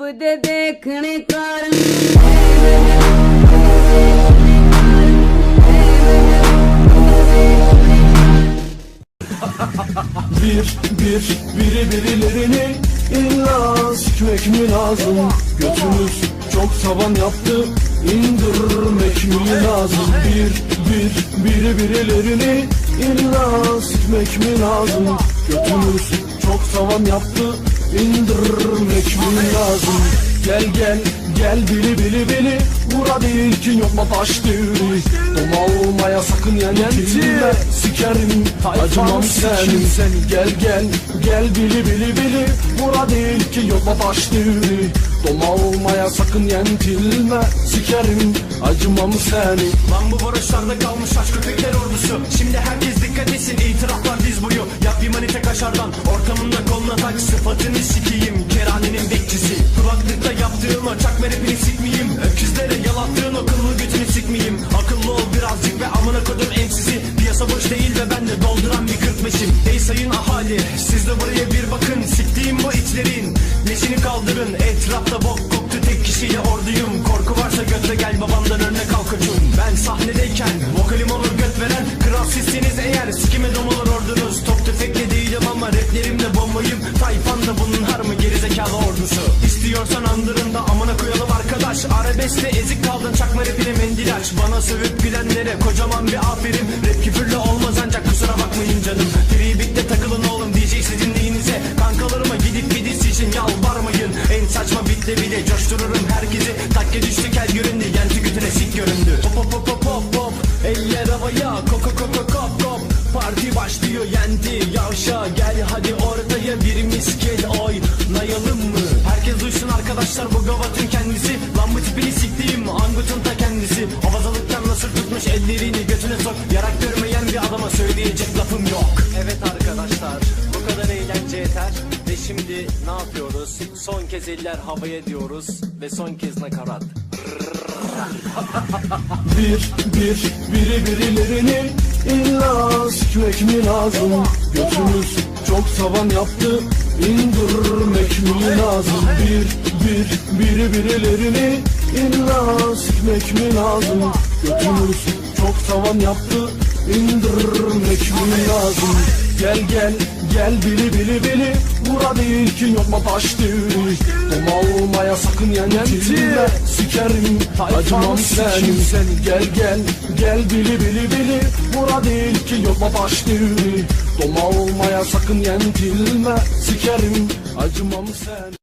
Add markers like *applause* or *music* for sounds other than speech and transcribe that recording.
ਡੁੱਬਦੇ ਦੇਖਣੇ ਕਾਰਨ Bir, bir, biri birilerini illa sikmek mi lazım? Götümüz çok tavan yaptı, indirmek mi lazım? Bir, bir, biri birilerini illa sikmek mi lazım? Götümüz çok tavan yaptı, indirmek mi lazım? Gel gel, gel bili bili bili. Vura değil ki yok mu taş düğünü Doma olmaya sakın yenilme Sikerim, acımam senin. Gel gel, gel bili bili bili. Vura değil ki yok mu taş düğünü Doma olmaya sakın yenilme Sikerim, acımam seni Lan bu varoşlarda kalmış aşk köpekler ordusu. Şimdi herkes dikkat etsin itiraflar diz boyu. Yap bir manite kaşardan Sıfatını sikeyim keranenin bekçisi. Kulaklıkta yaptığım çakma rapini sikmeyeyim. Öküzlere yalattığın o kıllı götünü sikmeyeyim. Akıllı ol birazcık ve amına kodum emsizi Piyasa boş değil ve ben de dolduran bir kırk beşim Ey sayın ahali siz de buraya bir bakın. Siktiğim bu itlerin leşini kaldırın Etrafta bok koktu tek kişiyle orduyum İstiyorsan andırında amına koyalım arkadaş. Arabeskte ezik kaldın çakma rapine mendil aç Bana sövüp gülenlere kocaman bir aferin. Rap küfürlü olmaz ancak kusura bakmayın canım. Freebeat'te takılın oğlum DJ sizin neyinize? Kankalarıma gidip gidisi için yalvarmayın. En saçma bitle bile coştururum herkesi. Takke düştü kel göründü yenti götüne sik göründü. Hop hop hop hop hop hop. Eller havaya koko koko kop kop Parti başlıyor yendi yavşa. Gel hadi ortaya söyleyecek lafım yok Evet arkadaşlar bu kadar eğlence yeter Ve şimdi ne yapıyoruz? Son kez eller havaya diyoruz Ve son kez nakarat *laughs* Bir, bir, biri birilerini illa sikmek mi lazım? Götümüz çok tavan yaptı, indirmek mi lazım? Bir, bir, biri birilerini illa sikmek mi lazım? Götümüz çok tavan yaptı, indirmek mi lazım? Gel gel, gel bili bili bili. Bura değil ki yok mu taş düğünü Doma olmaya sakın yenilme Sikerim, acımam senin. Gel gel, gel bili bili bili. Bura değil ki yok mu taş düğünü Doma olmaya sakın yenilme Sikerim, acımam senin